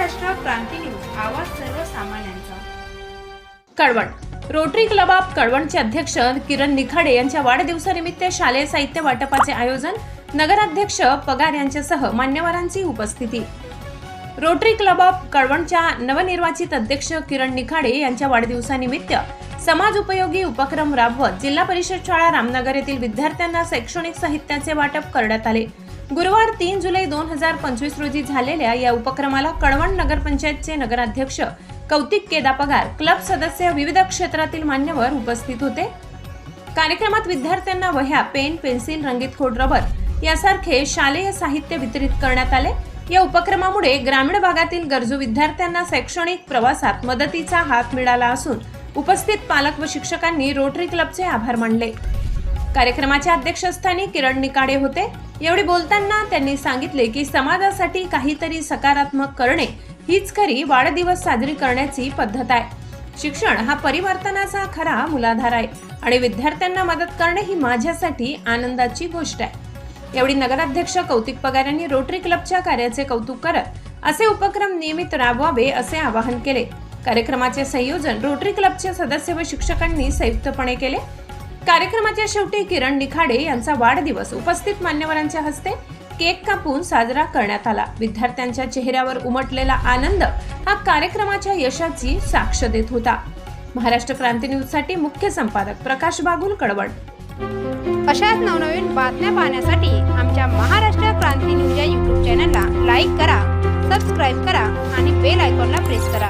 क्रांती news आवाज सर्वसामान्यांचा. Kalwan. Rotary club of कळवणचे अध्यक्ष किरण निखाडे यांच्या वाढदिवसानिमित्त शालेय साहित्य वाटपाचे आयोजन नगराध्यक्ष पगार यांच्यासह मान्यवरांची उपस्थिती. रोटरी क्लब ऑफ कळवणच्या नवनिर्वाचित अध्यक्ष किरण निखाडे यांच्या वाढदिवसानिमित्त समाज उपयोगी उपक्रम राबवत जिल्हा परिषद शाळा रामनगर येथील विद्यार्थ्यांना शैक्षणिक साहित्याचे वाटप करण्यात आले. गुरुवार तीन जुलै दोन हजार पंचवीस रोजी झालेल्या या उपक्रमाला कळवण नगरपंचायतचे नगराध्यक्ष कौतिक केदा पगार क्लब सदस्य विविध क्षेत्रातील मान्यवर उपस्थित होते. कार्यक्रमात विद्यार्थ्यांना वह्या पेन पेन्सिल रंगीत खोड रबर यासारखे शालेय साहित्य वितरित करण्यात आले. या उपक्रमामुळे ग्रामीण भागातील गरजू विद्यार्थ्यांना शैक्षणिक प्रवासात मदतीचा हात मिळाला असून उपस्थित पालक व शिक्षकांनी रोटरी क्लबचे आभार मानले. कार्यक्रमाच्या अध्यक्षस्थानी किरण निकाडे होते. एवढे बोलताना त्यांनी सांगितले की समाजासाठी काहीतरी सकारात्मक करणे हीच खरी वाढदिवस साजरी करण्याची पद्धत आहे. शिक्षण हा परिवर्तनाचा खरा मुलाधार आहे आणि विद्यार्थ्यांना मदत करणे ही माझ्यासाठी आनंदाची गोष्ट आहे. एवढी नगराध्यक्ष कौतिक पगार यांनी रोटरी क्लबच्या कार्याचे कौतुक करत असे उपक्रम नियमित राबवावे असे आवाहन केले. कार्यक्रमाचे संयोजन रोटरी क्लबचे सदस्य व शिक्षकांनी संयुक्तपणे केले. कार्यक्रमाच्या शेवटी किरण निखाडे यांचा वाढदिवस उपस्थित मान्यवरांच्या हस्ते केक कापून साजरा करण्यात आला. विद्यार्थ्यांच्या चेहऱ्यावर उमटलेला आनंद हा कार्यक्रमाच्या यशाची साक्ष देत होता. महाराष्ट्र क्रांती न्यूजसाठी मुख्य संपादक प्रकाश बागुल कडवड अशाच नवनवीन बातम्या पाहण्यासाठी आमच्या महाराष्ट्र क्रांती न्यूज या यूट्यूब चॅनलला लाईक करा सबस्क्राईब करा आणि बेल आयकॉनला प्रेस करा.